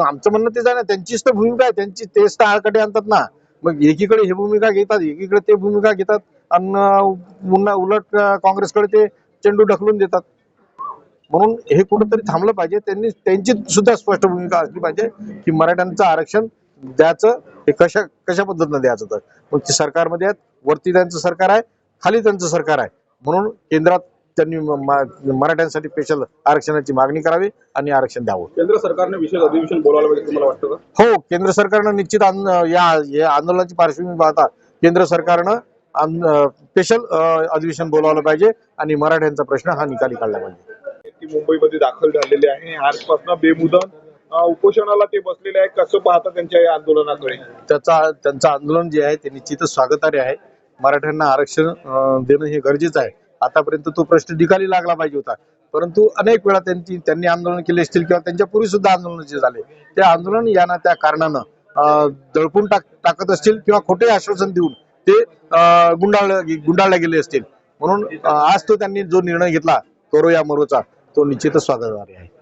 मग आमचं म्हणणं तेच आहे ना त्यांचीच तर भूमिका आहे त्यांची तेच तर आळकडे आणतात ना. मग एकीकडे हे भूमिका घेतात एकीकडे ते भूमिका घेतात आणि पुन्हा उलट काँग्रेसकडे ते चेंडू ढकलून देतात. म्हणून हे कुठंतरी थांबलं पाहिजे त्यांनी त्यांची सुद्धा स्पष्ट भूमिका असली पाहिजे की मराठ्यांचं आरक्षण द्यायचं हे कशा कशा पद्धतीनं द्यायचं तर. मग ते सरकारमध्ये आहेत वरती त्यांचं सरकार आहे खाली त्यांचं सरकार आहे. म्हणून केंद्रात त्यांनी मराठ्यांसाठी स्पेशल आरक्षणाची मागणी करावी आणि आरक्षण द्यावं. केंद्र सरकारने विशेष अधिवेशन बोलावलं पाहिजे तुम्हाला वाटतं का? हो केंद्र सरकारनं निश्चित या या आंदोलनाची पार्श्वभूमी पाहता केंद्र सरकारनं स्पेशल अधिवेशन बोलावलं पाहिजे आणि मराठ्यांचा प्रश्न हा निकाली काढला पाहिजे. मुंबईमध्ये दाखल झालेले आहे. आजपासून बेमुदत उपोषणाला ते बसलेले आहे कसं पाहता त्यांच्या या आंदोलनाकडे? त्याचा त्यांचं आंदोलन जे आहे ते निश्चितच स्वागतार्ह आहे. मराठ्यांना आरक्षण देणं हे गरजेचं आहे. आतापर्यंत तो प्रश्न निकाली लागला पाहिजे होता. परंतु अनेक वेळा त्यांची त्यांनी आंदोलन केले असतील किंवा त्यांच्या पूर्वी सुद्धा आंदोलन जे झाले ते आंदोलन यांना त्या कारणानं अं, टाक टाकत असतील किंवा खोटे आश्वासन देऊन ते अं, गुंडाळ गुंडाळले गेले असतील. म्हणून आज तो त्यांनी जो निर्णय घेतला करो या मरोचा तो निश्चितच स्वागतार्ह आहे.